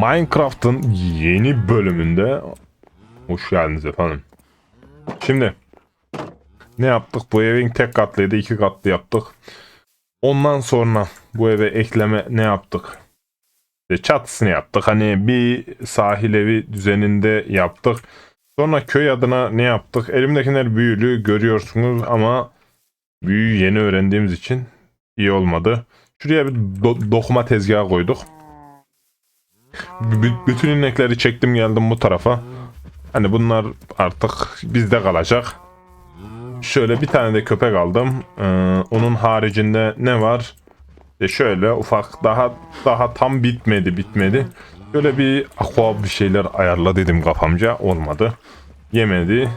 Minecraft'ın yeni bölümünde hoş geldiniz efendim. Şimdi ne yaptık? Bu evin tek katlıydı, iki katlı yaptık. Ondan sonra bu eve ekleme ne yaptık? İşte çatısını yaptık. Hani bir sahil evi düzeninde yaptık. Sonra köy adına ne yaptık? Elimdekiler büyülü görüyorsunuz ama büyüyü yeni öğrendiğimiz için iyi olmadı. Şuraya bir do- dokuma tezgahı koyduk. B- bütün inekleri çektim geldim bu tarafa. Hani bunlar artık bizde kalacak. Şöyle bir tane de köpek aldım. Ee, onun haricinde ne var? E şöyle ufak daha daha tam bitmedi bitmedi. Şöyle bir aqua bir şeyler ayarla dedim kafamca olmadı. Yemedi.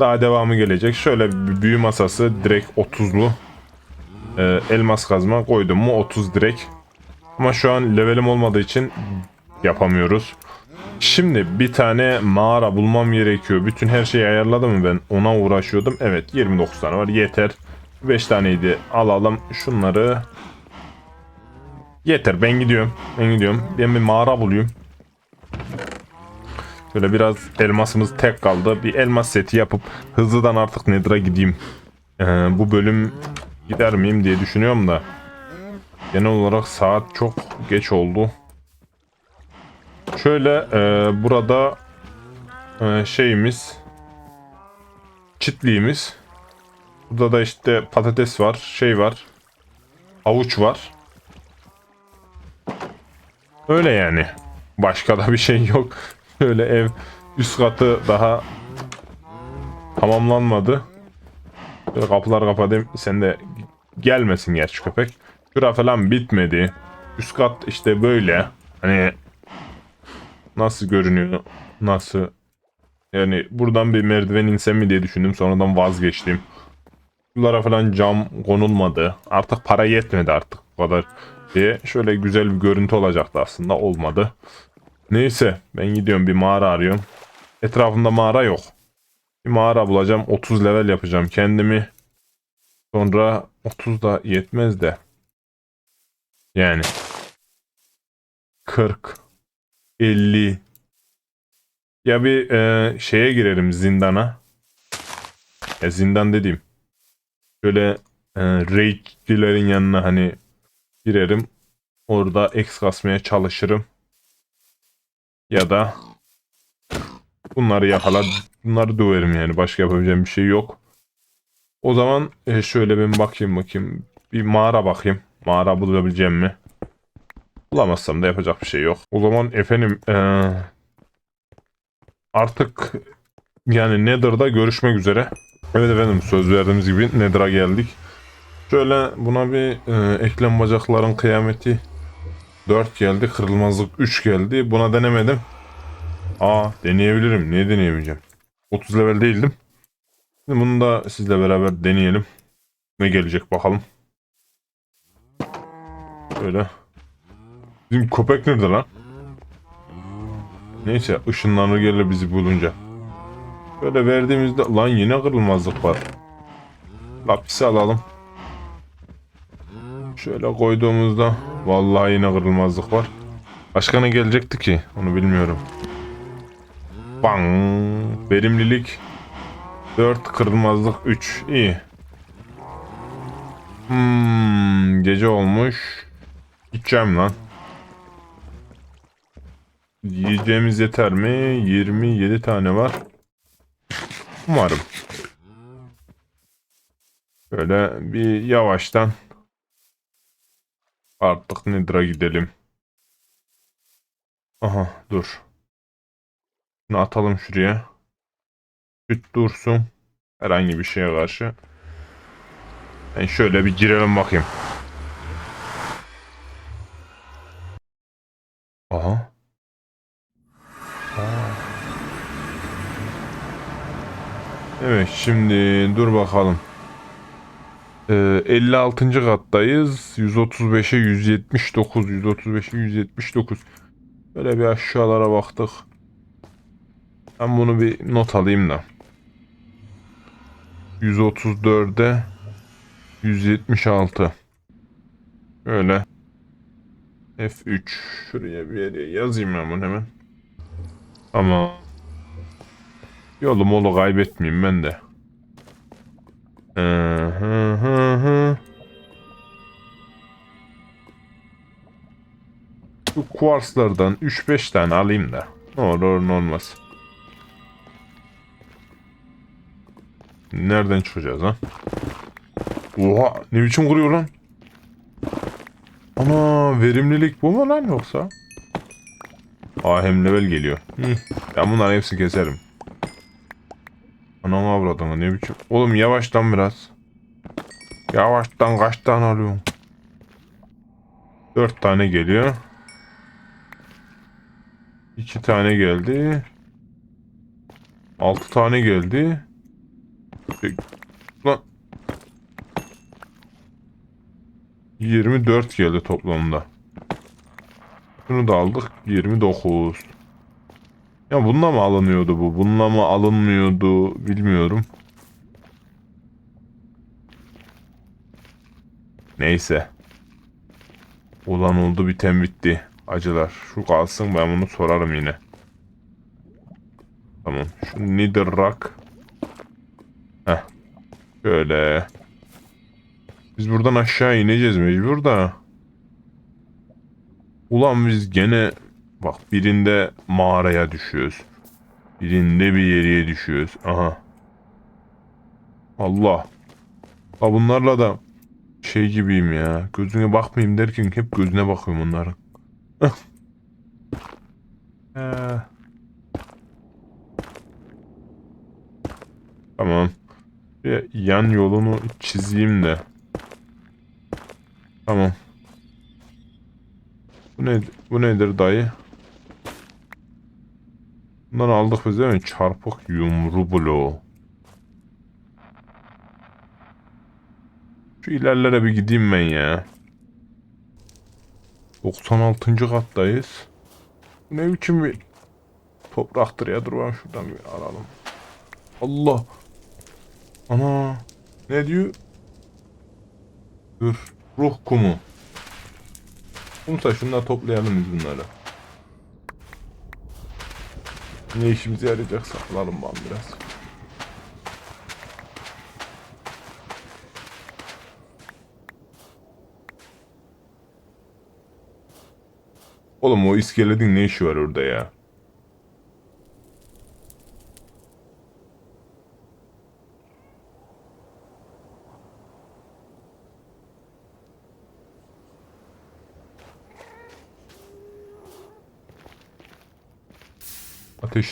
Daha devamı gelecek. Şöyle bir büyü masası direkt 30'lu. Ee, elmas kazma koydum mu 30 direkt. Ama şu an levelim olmadığı için yapamıyoruz. Şimdi bir tane mağara bulmam gerekiyor. Bütün her şeyi ayarladım ben? Ona uğraşıyordum. Evet 29 tane var yeter. 5 taneydi alalım şunları. Yeter ben gidiyorum. Ben gidiyorum. Ben bir mağara bulayım. Şöyle biraz elmasımız tek kaldı. Bir elmas seti yapıp hızlıdan artık Nether'a gideyim. Ee, bu bölüm gider miyim diye düşünüyorum da. Genel olarak saat çok geç oldu. Şöyle e, burada e, şeyimiz çitliğimiz. Burada da işte patates var, şey var. Havuç var. Öyle yani. Başka da bir şey yok. Şöyle ev üst katı daha tamamlanmadı. Böyle kapılar kapadım. Sen de gelmesin gerçi köpek. Şura falan bitmedi. Üst kat işte böyle. Hani nasıl görünüyor? Nasıl? Yani buradan bir merdiven insem mi diye düşündüm. Sonradan vazgeçtim. Bunlara falan cam konulmadı. Artık para yetmedi artık bu kadar diye. Şöyle güzel bir görüntü olacaktı aslında. Olmadı. Neyse ben gidiyorum bir mağara arıyorum. Etrafında mağara yok. Bir mağara bulacağım. 30 level yapacağım kendimi. Sonra 30 da yetmez de. Yani 40 50 ya bir e, şeye girerim zindana. Ya zindan dediğim. Şöyle e, raidçilerin yanına hani girerim. Orada X kasmaya çalışırım. Ya da bunları yakalar, bunları döverim yani. Başka yapabileceğim bir şey yok. O zaman e, şöyle ben bakayım bakayım. Bir mağara bakayım. Mağara bulabileceğim mi? Bulamazsam da yapacak bir şey yok. O zaman efendim e, artık yani Nether'da görüşmek üzere. Evet efendim söz verdiğimiz gibi Nether'a geldik. Şöyle buna bir e, eklem bacakların kıyameti 4 geldi. Kırılmazlık 3 geldi. Buna denemedim. Aa deneyebilirim. Niye deneyemeyeceğim? 30 level değildim. Şimdi bunu da sizle beraber deneyelim. Ne gelecek bakalım. Böyle. Bizim köpek nerede lan? Neyse ışınlanır gelir bizi bulunca. Böyle verdiğimizde lan yine kırılmazlık var. Lapisi alalım. Şöyle koyduğumuzda vallahi yine kırılmazlık var. Başka ne gelecekti ki? Onu bilmiyorum. Bang! Verimlilik 4 kırılmazlık 3. İyi. Hmm, gece olmuş. Gideceğim lan. Yiyeceğimiz yeter mi? 27 tane var. Umarım. Böyle bir yavaştan artık Nedir'a gidelim. Aha dur. Bunu atalım şuraya. Süt dursun. Herhangi bir şeye karşı. Ben şöyle bir girelim bakayım. Aha. Aa. Evet şimdi dur bakalım. Ee, 56. kattayız. 135'e 179. 135'e 179. Böyle bir aşağılara baktık. Ben bunu bir not alayım da. 134'e 176. Öyle. F3 şuraya bir yere yazayım ben bunu hemen. Ama yolu molu kaybetmeyeyim ben de. Hı hı hı hı. Bu kuarslardan 3-5 tane alayım da. Ne olur ne olmaz. Nereden çıkacağız lan? Oha ne biçim kuruyor lan? Ana verimlilik bu mu lan yoksa? Aa hem level geliyor. Hı. Ben bunların hepsini keserim. Anam avradına ne biçim. Oğlum yavaştan biraz. Yavaştan kaç tane alıyorum? Dört tane geliyor. İki tane geldi. Altı tane geldi. Lan. 24 geldi toplamda. Şunu da aldık. 29. Ya bununla mı alınıyordu bu? Bununla mı alınmıyordu bilmiyorum. Neyse. Olan oldu biten bitti. Acılar. Şu kalsın ben bunu sorarım yine. Tamam. Şu Rock. Heh. Şöyle. Biz buradan aşağı ineceğiz mecbur da. Ulan biz gene bak birinde mağaraya düşüyoruz. Birinde bir yere düşüyoruz. Aha. Allah. Ha bunlarla da şey gibiyim ya. Gözüne bakmayayım derken hep gözüne bakıyorum onların. Ee. Tamam. Bir yan yolunu çizeyim de. Tamam. Bu ne bu nedir dayı? Bundan aldık biz değil mi? Çarpık yumru bloğu. Şu ilerlere bir gideyim ben ya. 96. kattayız. Bu ne biçim bir topraktır ya dur ben şuradan bir alalım. Allah. Ana. Ne diyor? Dur. Ruh kumu. Kumsa şunları toplayalım biz bunları. Ne işimize yarayacak saklayalım ben biraz. Oğlum o iskeletin ne işi var orada ya?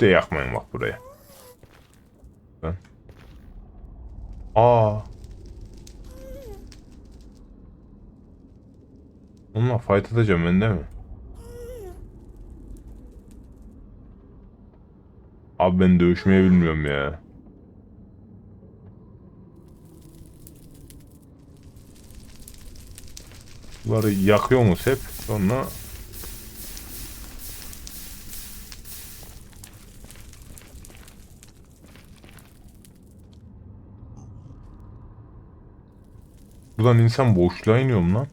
De yakmayın bak buraya. Ben. Aa. Onunla fight atacağım ben değil mi? Abi ben dövüşmeyi bilmiyorum ya. Bunları yakıyorsunuz hep sonra Buradan insan boşluğa iniyor mu lan?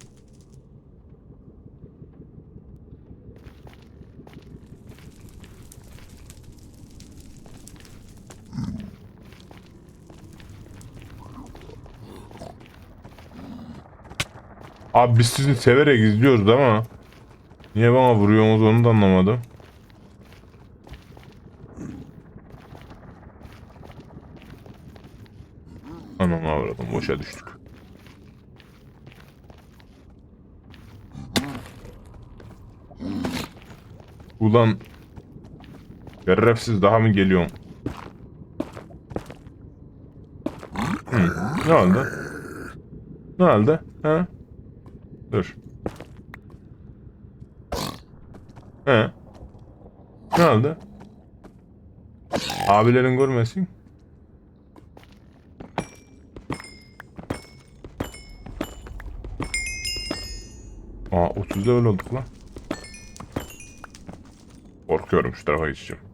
Abi biz sizi severek izliyoruz ama niye bana vuruyorsunuz onu da anlamadım. Anam avradım boşa düştük. Ulan Şerefsiz daha mı geliyorsun? Ne oldu? Ne oldu? Ha? Dur. He. Ne oldu? Abilerin görmesin. Aa 30 level olduk lan. Korkuyorum şu tarafa geçeceğim.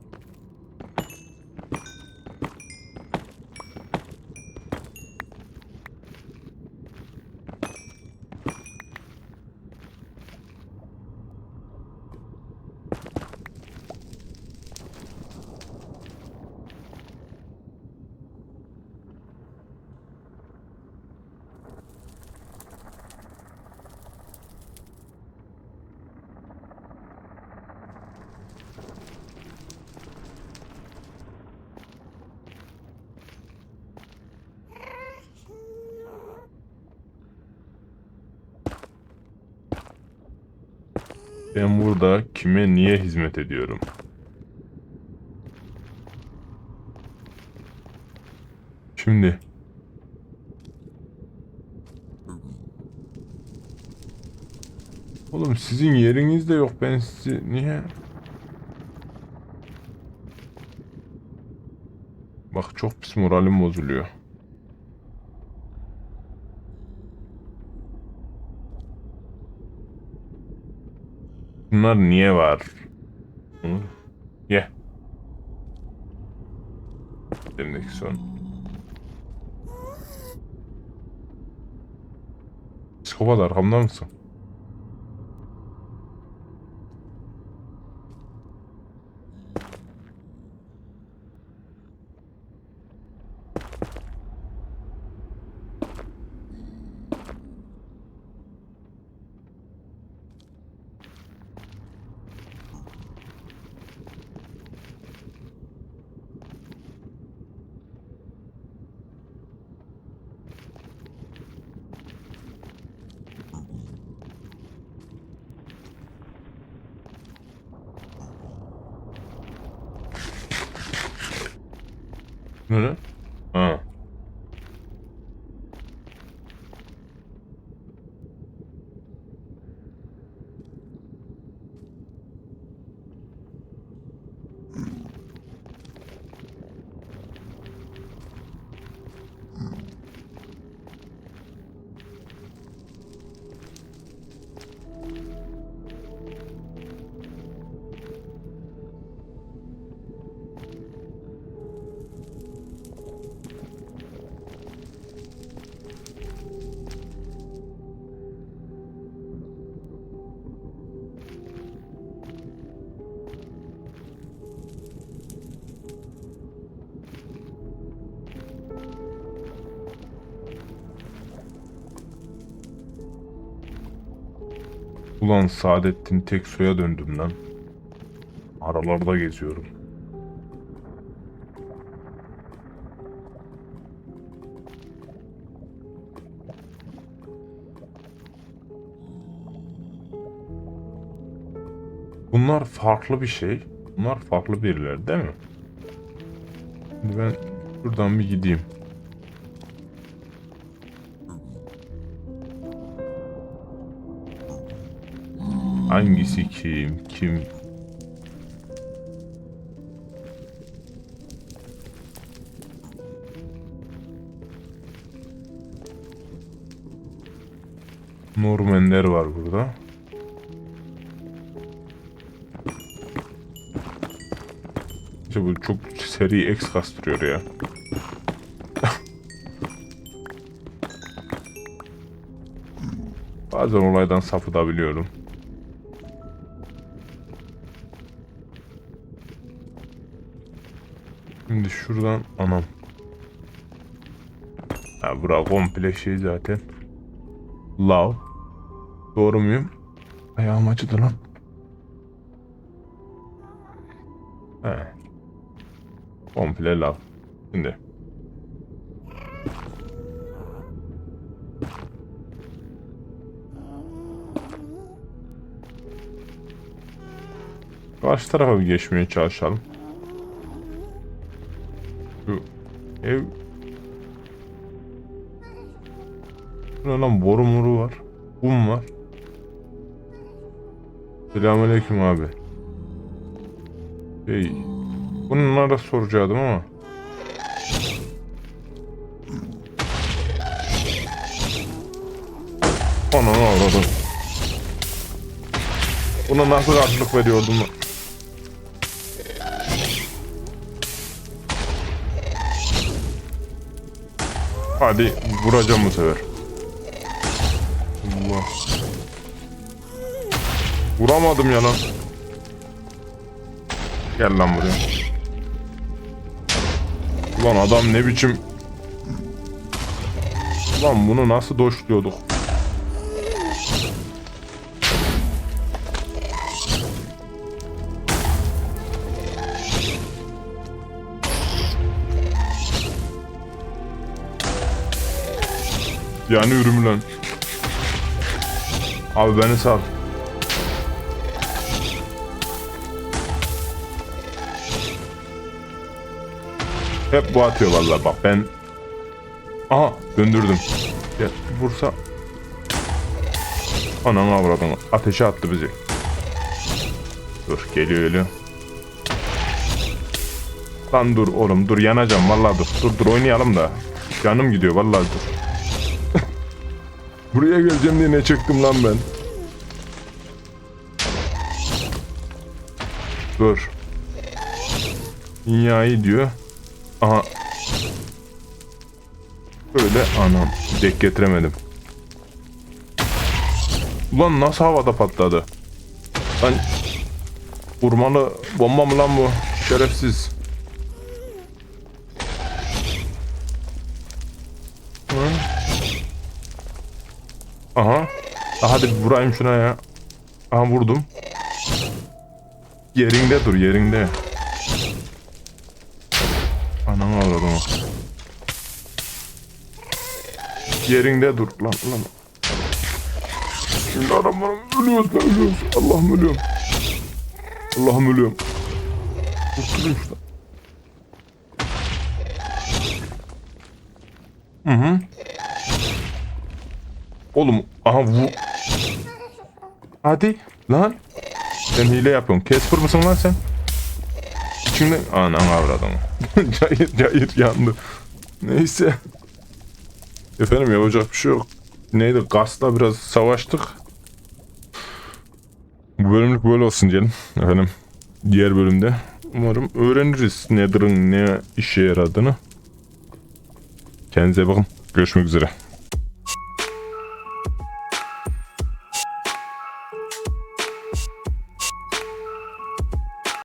Ben burada kime niye hizmet ediyorum? Şimdi Oğlum sizin yeriniz de yok ben sizi niye Bak çok pis moralim bozuluyor. Bunlar niye var? Hı? Ye. Elimdeki son. Psikopat arkamda mısın? Ne lan? Ulan Saadettin Teksoy'a döndüm lan. Aralarda geziyorum. Bunlar farklı bir şey. Bunlar farklı birileri değil mi? Şimdi ben şuradan bir gideyim. Hangisi kim? Kim? Normanler var burada. İşte bu çok seri X kastırıyor ya. Bazen olaydan sapıtabiliyorum. Şimdi şuradan anam. Ha bura komple şey zaten. Lav. Doğru muyum? Ayağım acıdı lan. He. Komple lav. Şimdi. Karşı tarafa bir geçmeye çalışalım. Bu ne lan boru muru var. Kum var. Selamünaleyküm abi. Hey. Bunlara soracaktım ama. Ananı avradım. Buna nasıl karşılık veriyordum? Hadi vuracağım bu sefer. Allah. Vuramadım ya lan. Gel lan buraya. Ulan adam ne biçim... Ulan bunu nasıl doşluyorduk? Yani ürüm lan. Abi beni sal. Hep bu atıyor vallahi bak ben. Aha döndürdüm. Gel vursa. Ananı avradını. Ateşe attı bizi. Dur geliyor öyle. Lan dur oğlum dur yanacağım vallahi dur. Dur dur oynayalım da. Canım gidiyor vallahi dur. Buraya geleceğim diye ne çıktım lan ben. Dur. Dünyayı diyor. Aha. Böyle anam. Dek getiremedim. Ulan nasıl havada patladı? Lan vurmalı bomba mı lan bu? Şerefsiz. Aha. Aha, Hadi vurayım şuna ya. Aha vurdum. Yerinde dur yerinde. Anam avradım. Yerinde dur lan lan. Şimdi adamlarım ölüyoruz ben ölüyoruz. Allah'ım ölüyorum. Allah'ım ölüyorum. Kurtulayım şuradan. Hı hı. Oğlum aha bu. Hadi lan. Sen hile yapıyorsun. Casper mısın lan sen? İçinde... Anam avradım. cayır cayır yandı. Neyse. Efendim yapacak bir şey yok. Neydi? Gas'la biraz savaştık. Bu bölümlük böyle olsun diyelim. Efendim. Diğer bölümde umarım öğreniriz Nether'ın ne işe yaradığını. Kendinize bakın. Görüşmek üzere.